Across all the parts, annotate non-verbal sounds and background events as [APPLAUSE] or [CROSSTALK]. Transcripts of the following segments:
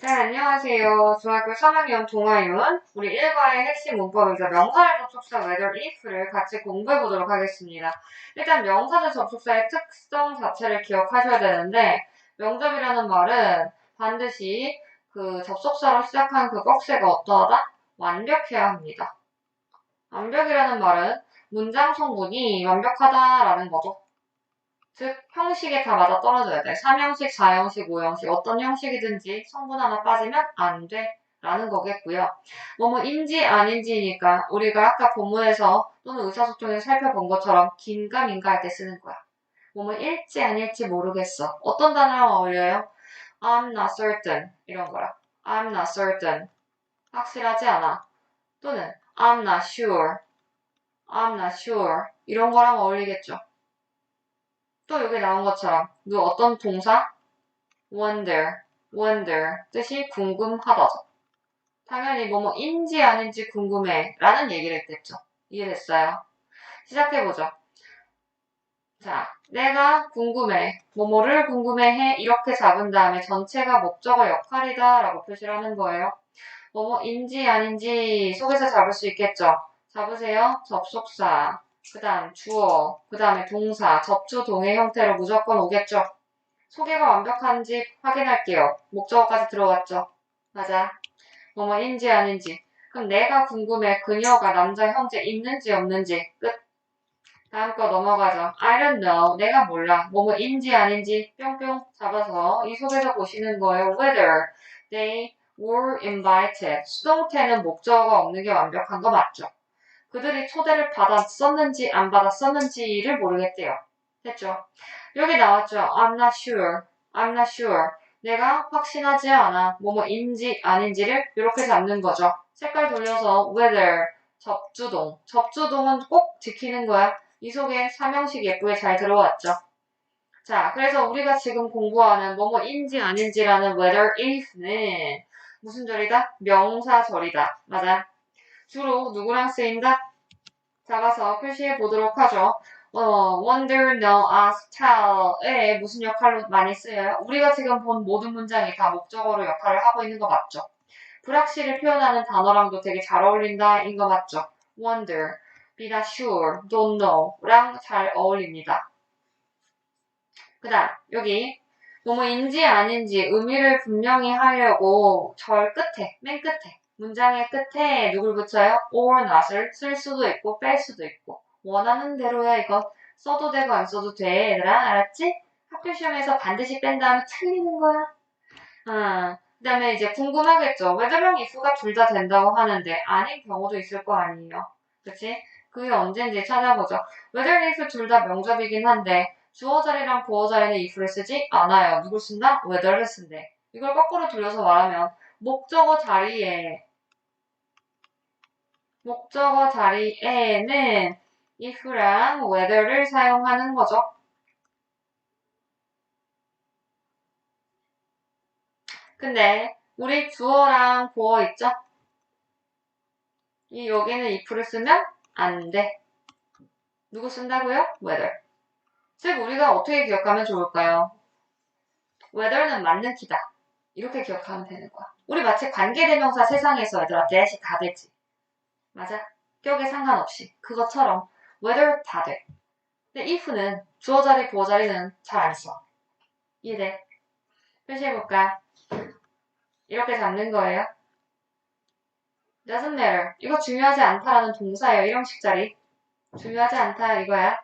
네, 안녕하세요. 중학교 3학년 동아윤. 우리 1과의 핵심 문법이죠. 명사절 접속사 whether if를 같이 공부해 보도록 하겠습니다. 일단 명사절 접속사의 특성 자체를 기억하셔야 되는데, 명접이라는 말은 반드시 그 접속사로 시작한 그 꺽쇠가 어떠하다? 완벽해야 합니다. 완벽이라는 말은 문장 성분이 완벽하다라는 거죠. 즉 형식에 다 맞아 떨어져야 돼. 3형식, 4형식, 5형식 어떤 형식이든지 성분 하나 빠지면 안 돼. 라는 거겠고요. 뭐뭐인지 아닌지니까 우리가 아까 본문에서 또는 의사소통에서 살펴본 것처럼 긴가 민가 할 때 쓰는 거야. 뭐뭐일지 아닐지 모르겠어. 어떤 단어랑 어울려요? I'm not certain 이런 거라. I'm not certain 확실하지 않아. 또는 I'm not sure I'm not sure 이런 거랑 어울리겠죠. 또 여기 나온 것처럼 그 어떤 동사 wonder, wonder 뜻이 궁금하다죠. 당연히 뭐뭐인지 아닌지 궁금해 라는 얘기를 했겠죠. 이해됐어요? 시작해보죠. 자, 내가 궁금해, 뭐뭐를 궁금해해 이렇게 잡은 다음에 전체가 목적어 역할이다 라고 표시를 하는 거예요. 뭐뭐인지 아닌지 속에서 잡을 수 있겠죠. 잡으세요. 접속사. 그 다음 주어, 그 다음에 동사, 접주 동의 형태로 무조건 오겠죠. 소개가 완벽한지 확인할게요. 목적어까지 들어왔죠. 맞아. 뭐뭐인지 아닌지. 그럼 내가 궁금해. 그녀가 남자 형제 있는지 없는지. 끝. 다음 거 넘어가죠. I don't know. 내가 몰라. 뭐뭐인지 아닌지 뿅뿅 잡아서 이 속에서 보시는 거예요. Whether they were invited. 수동태는 목적어가 없는 게 완벽한 거 맞죠? 그들이 초대를 받았었는지 안 받았었는지를 모르겠대요. 됐죠? 여기 나왔죠. I'm not sure. I'm not sure. 내가 확신하지 않아. 뭐뭐인지 아닌지를 이렇게 잡는 거죠. 색깔 돌려서 whether 접주동. 접주동은 꼭 지키는 거야. 이 속에 삼형식 예쁘게 잘 들어왔죠. 자, 그래서 우리가 지금 공부하는 뭐뭐인지 아닌지라는 whether if는 무슨 절이다? 명사절이다. 맞아. 주로 누구랑 쓰인다? 잡아서 표시해 보도록 하죠. 어, wonder, know, ask, tell에 무슨 역할로 많이 쓰여요? 우리가 지금 본 모든 문장이 다 목적어로 역할을 하고 있는 거 맞죠? 불확실을 표현하는 단어랑도 되게 잘 어울린다인 거 맞죠? wonder, be not sure, don't know랑 잘 어울립니다. 그 다음 여기 뭐뭐인지 아닌지 의미를 분명히 하려고 절 끝에, 맨 끝에 문장의 끝에 누굴 붙여요? or not을 쓸 수도 있고 뺄 수도 있고. 원하는 대로야 이거. 써도 되고 안 써도 돼. 얘들아 알았지? 학교 시험에서 반드시 뺀 다음에 틀리는 거야. 아, 그 다음에 이제 궁금하겠죠? whether랑 if가 둘 다 된다고 하는데 아닌 경우도 있을 거 아니에요. 그치? 그게 언제인지 찾아보죠. whether if 둘다 명접이긴 한데 주어 자리랑 보어 자리는 if를 쓰지 않아요. 누굴 쓴다? whether를 쓴대. 이걸 거꾸로 돌려서 말하면 목적어 자리에 목적어 자리에는 if랑 whether를 사용하는 거죠. 근데 우리 주어랑 보어 있죠? 이 여기는 if를 쓰면 안 돼. 누구 쓴다고요? whether. 즉 우리가 어떻게 기억하면 좋을까요? whether는 맞는 키다. 이렇게 기억하면 되는 거야. 우리 마치 관계대명사 세상에서 얘들아 대시 다 되지. 맞아. 격에 상관없이. 그것처럼 whether 다 돼. 근데 if는 주어 자리, 보어 자리는 잘 안 써. 이해돼? 표시해볼까? 이렇게 잡는 거예요. doesn't matter. 이거 중요하지 않다라는 동사예요. 1형식 자리. 중요하지 않다 이거야.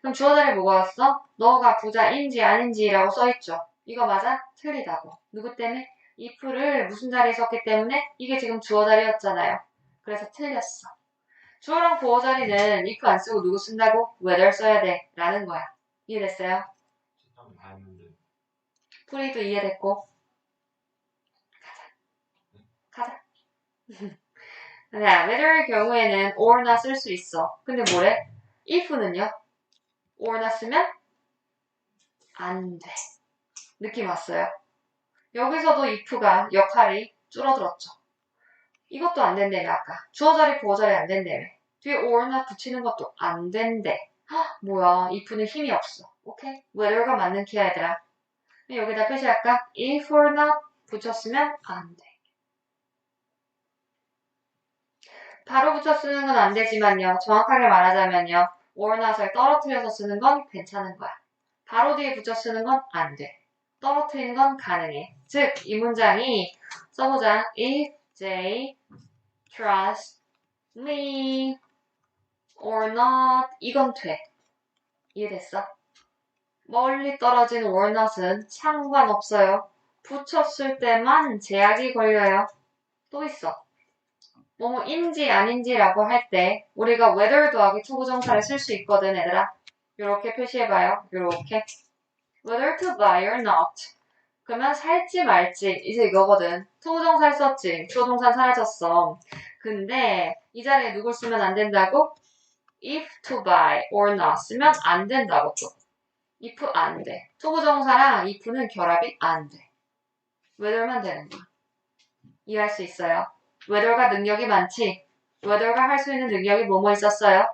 그럼 주어 자리 뭐가 왔어? 너가 부자인지 아닌지라고 써있죠. 이거 맞아? 틀리다고. 누구 때문에? if를 무슨 자리에 썼기 때문에 이게 지금 주어 자리였잖아요. 그래서 틀렸어. 주어랑 보어 자리는 if 안 쓰고 누구 쓴다고? whether 써야 돼. 라는 거야. 이해됐어요? 풀이도 이해됐고. 가자. 가자. [LAUGHS] 자, whether의 경우에는 or나 쓸 수 있어. 근데 뭐래? if는요? or나 쓰면 안 돼. 느낌 왔어요? 여기서도 if가 역할이 줄어들었죠. 이것도 안 된다며 아까 주어 자리 보어 자리 안 된다며 뒤에 or나 붙이는 것도 안 된대 헉, 뭐야 if는 힘이 없어 오케이 whether가 맞는 키야 얘들아 여기다 표시할까 if or not 붙였으면 안 돼. 바로 붙여 쓰는 건 안 되지만요. 정확하게 말하자면요. or not을 떨어뜨려서 쓰는 건 괜찮은 거야. 바로 뒤에 붙여 쓰는 건 안 돼. 떨어뜨리는 건 가능해. 즉, 이 문장이 써보자. If they trust me or not 이건 돼. 이해됐어? 멀리 떨어진 not은 상관없어요. 붙였을 때만 제약이 걸려요. 또 있어. 뭐뭐인지 아닌지라고 할 때 우리가 whether 더하기 투부정사를 쓸 수 있거든 얘들아. 이렇게 표시해봐요. 이렇게 whether to buy or not 그러면 살지 말지 이제 이거거든. 투부정사를 썼지. 주어동사 사라졌어. 근데 이 자리에 누굴 쓰면 안 된다고? if to buy or not 쓰면 안 된다고 또. if 안 돼. 투부정사랑 if는 결합이 안 돼. whether만 되는 거야. 이해할 수 있어요? whether가 능력이 많지. whether가 할 수 있는 능력이 뭐뭐 있었어요?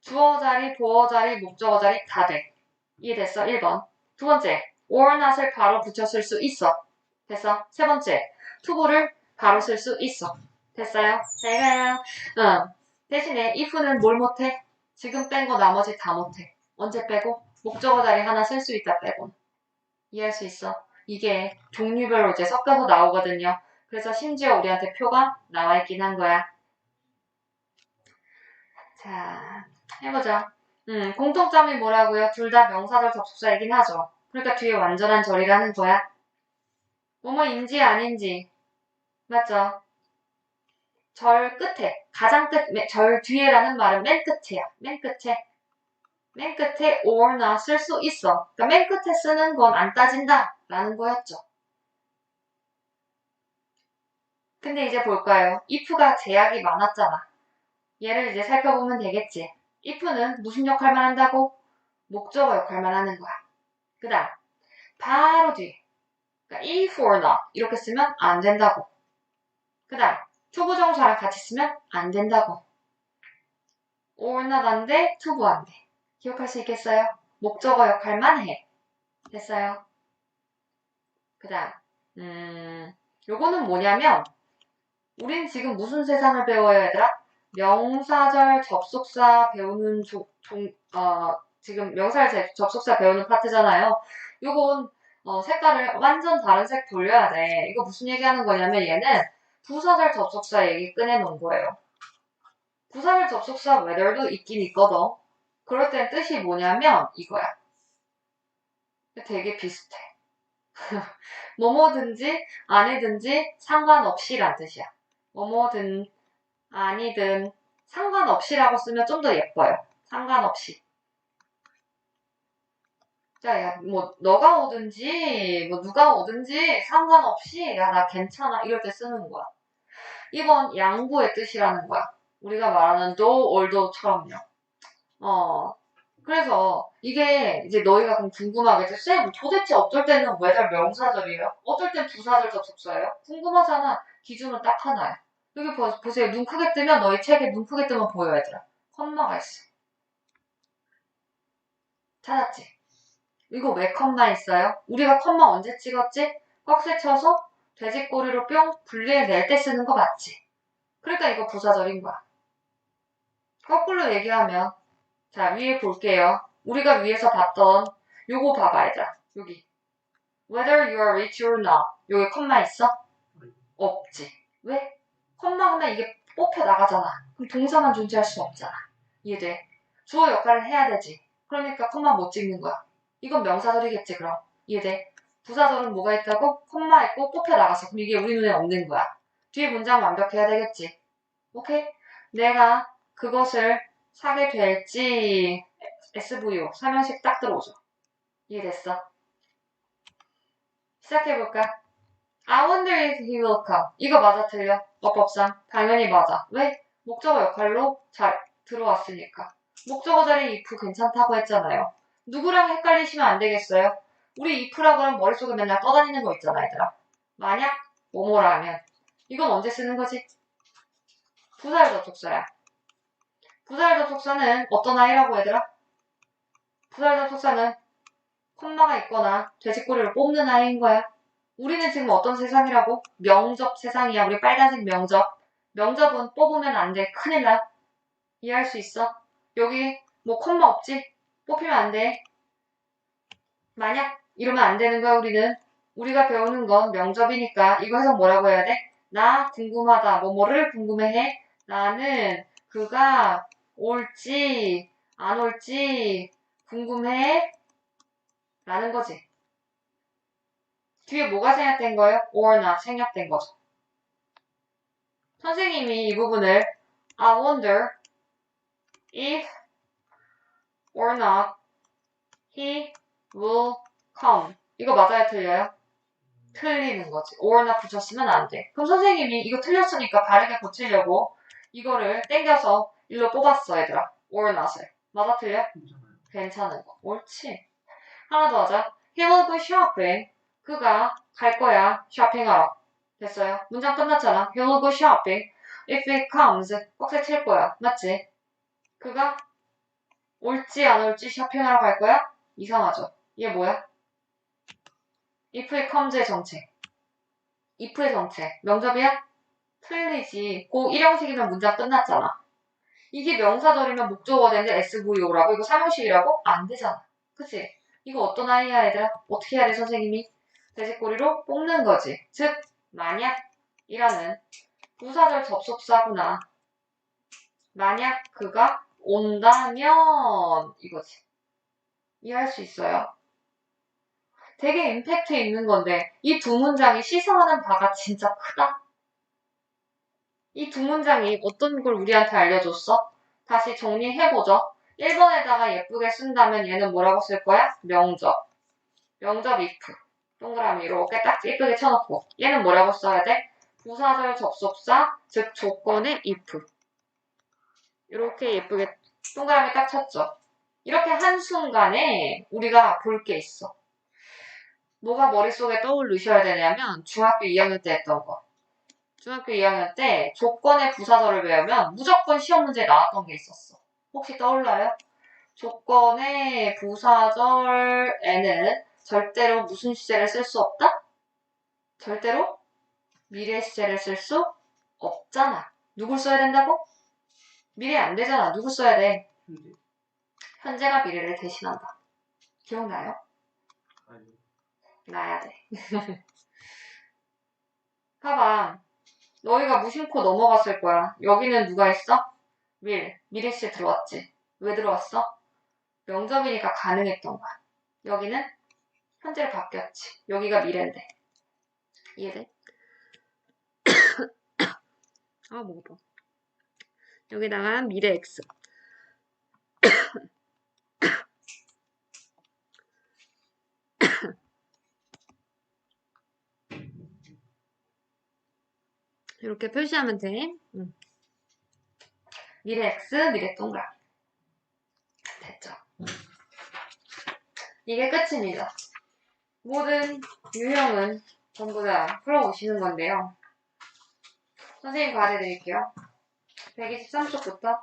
주어 자리, 보어 자리, 목적어 자리 다 돼. 이해됐어? 1번. 두 번째, or not을 바로 붙였을 수 있어. 됐어? 세 번째, 투부를 바로 쓸 수 있어. 됐어요? 잘 가요. 응. 대신에 if는 뭘 못해? 지금 뺀 거 나머지 다 못해. 언제 빼고? 목적어 자리 하나 쓸 수 있다 빼고. 이해할 수 있어? 이게 종류별로 이제 섞여서 나오거든요. 그래서 심지어 우리한테 표가 나와 있긴 한 거야. 자, 해보자. 음, 공통점이 뭐라고요? 둘 다 명사절 접속사이긴 하죠. 그러니까 뒤에 완전한 절이라는 거야. 뭐뭐인지 아닌지. 맞죠? 절 끝에, 가장 끝, 맨- 절 뒤에라는 말은 맨 끝에야. 맨 끝에. 맨 끝에 or not 쓸수 있어. 그러니까 맨 끝에 쓰는 건 안 따진다. 라는 거였죠. 근데 이제 볼까요? if가 제약이 많았잖아. 얘를 이제 살펴보면 되겠지. if는 무슨 역할만 한다고? 목적어 역할만 하는 거야. 그 다음, 바로 뒤에. 그러니까 if or not 이렇게 쓰면 안 된다고. 그 다음, 투부정사랑 같이 쓰면 안 된다고. or not 안 돼, 투부 안 돼. 기억할 수 있겠어요? 목적어 역할만 해. 됐어요? 그 다음, 음, 요거는 뭐냐면, 우린 지금 무슨 세상을 배워요, 얘들아? 명사절 접속사 배우는 조, 종, 어, 지금 명사절 제- 접속사 배우는 파트잖아요. 요건, 어, 색깔을 완전 다른 색 돌려야 돼. 이거 무슨 얘기하는 거냐면 얘는 부사절 접속사 얘기 꺼내놓은 거예요. 부사절 접속사 whether도 있긴 있거든. 그럴 땐 뜻이 뭐냐면 이거야. 되게 비슷해. [LAUGHS] 뭐뭐든지 아니든지 상관없이란 뜻이야. 뭐뭐든 아니든 상관없이라고 쓰면 좀 더 예뻐요. 상관없이. 자, 야, 뭐 너가 오든지 뭐 누가 오든지 상관없이 야, 나 괜찮아 이럴 때 쓰는 거야. 이건 양보의 뜻이라는 거야. 우리가 말하는 do or do처럼요. 어. 그래서 이게 이제 너희가 그럼 궁금하겠지. 쌤, 도대체 어떨 때는 whether 명사절이에요? 어떨 땐 부사절 접속사예요? 궁금하잖아. 기준은 딱 하나야. 여기 보, 보세요. 눈 크게 뜨면 너희 책에 눈 크게 뜨면 보여 얘들아. 컴마가 있어. 찾았지? 이거 왜 컴마 있어요? 우리가 컴마 언제 찍었지? 꺽쇠 쳐서 돼지꼬리로 뿅 분리해낼 때 쓰는 거 맞지? 그러니까 이거 부사절인 거야. 거꾸로 얘기하면 자 위에 볼게요. 우리가 위에서 봤던 요거 봐봐 얘들아. 여기 whether you are rich or not 여기 컴마 있어? 없지. 왜? 컴마 하면 이게 뽑혀 나가잖아. 그럼 동사만 존재할 수 없잖아. 이해돼? 주어 역할을 해야 되지. 그러니까 컴마 못 찍는 거야. 이건 명사절이겠지 그럼. 이해돼? 부사절은 뭐가 있다고? 컴마 있고 뽑혀 나갔어. 그럼 이게 우리 눈에 없는 거야. 뒤에 문장 완벽해야 되겠지. 오케이? 내가 그것을 사게 될지 SVO 삼형식 딱 들어오죠. 이해됐어? 시작해볼까? I wonder if he will come. 이거 맞아 틀려? 어법상 당연히 맞아. 왜? 목적어 역할로 잘 들어왔으니까. 목적어 자리 if 괜찮다고 했잖아요. 누구랑 헷갈리시면 안 되겠어요? 우리 if라 그러면 머릿속에 맨날 떠다니는 거 있잖아 얘들아. 만약 뭐뭐라면 이건 언제 쓰는 거지? 부사절 접속사야. 부사절 접속사는 어떤 아이라고 얘들아? 부사절 접속사는 콤마가 있거나 돼지꼬리를 뽑는 아이인 거야. 우리는 지금 어떤 세상이라고? 명접 세상이야. 우리 빨간색 명접. 명접은 뽑으면 안 돼. 큰일 나. 이해할 수 있어? 여기 뭐 콤마 없지? 뽑히면 안 돼. 만약 이러면 안 되는 거야, 우리는. 우리가 배우는 건 명접이니까 이거 해서 뭐라고 해야 돼? 나 궁금하다. 뭐 뭐를 궁금해해? 나는 그가 올지 안 올지 궁금해? 라는 거지. 뒤에 뭐가 생략된 거예요? or not 생략된 거죠. 선생님이 이 부분을 I wonder if or not he will come 이거 맞아요 틀려요? 틀리는 거지. or not 붙였으면 안 돼. 그럼 선생님이 이거 틀렸으니까 바르게 고치려고 이거를 땡겨서 일로 뽑았어 얘들아. or not을. 맞아 틀려? 괜찮은 거. 옳지. 하나 더 하자. He will go shopping. 그가 갈 거야. 쇼핑하러. 됐어요. 문장 끝났잖아. He will go shopping. If it comes. 꽉세 칠 거야. 맞지? 그가 올지 안 올지 쇼핑하러 갈 거야? 이상하죠? 이게 뭐야? If it comes의 정체. if의 정체. 명접이야? 틀리지. 고 일형식이면 문장 끝났잖아. 이게 명사절이면 목적어인데 SVO라고 이거 사무실이라고? 안 되잖아. 그치? 이거 어떤 아이야 얘들아? 어떻게 해야 돼 선생님이? 돼지꼬리로 뽑는 거지. 즉 만약 이라는 부사절 접속사구나. 만약 그가 온다면 이거지. 이해할 수 있어요? 되게 임팩트 있는 건데 이 두 문장이 시사하는 바가 진짜 크다. 이 두 문장이 어떤 걸 우리한테 알려줬어? 다시 정리해보죠. 1번에다가 예쁘게 쓴다면 얘는 뭐라고 쓸 거야? 명접. 명접 if. 동그라미 이렇게 딱 예쁘게 쳐놓고. 얘는 뭐라고 써야 돼? 부사절 접속사, 즉 조건의 if. 이렇게 예쁘게 동그라미 딱 쳤죠. 이렇게 한순간에 우리가 볼 게 있어. 뭐가 머릿속에 떠오르셔야 되냐면 중학교 2학년 때 했던 거. 중학교 2학년 때 조건의 부사절을 외우면 무조건 시험 문제에 나왔던 게 있었어. 혹시 떠올라요? 조건의 부사절에는 절대로 무슨 시제를 쓸 수 없다? 절대로 미래 시제를 쓸 수 없잖아. 누굴 써야 된다고? 미래 안 되잖아. 누구 써야 돼? 현재 현재가 미래를 대신한다. 기억나요? 아니 나야 돼. [LAUGHS] 봐봐. 너희가 무심코 넘어갔을 거야. 여기는 누가 있어? 밀. 미래씨 들어왔지. 왜 들어왔어? 명접이니까 가능했던 거야. 여기는 현재로 바뀌었지. 여기가 미래인데. 이해돼? [COUGHS] 아, 먹어봐. 여기다가 미래 X. 이렇게 표시하면 돼. 응. 미래 X, 미래 동그라미. 됐죠? 이게 끝입니다. 모든 유형은 전부 다 풀어오시는 건데요. 선생님 과제 드릴게요. 123쪽부터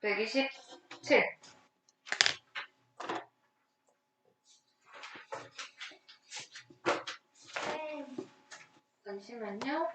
127. 잠시만요.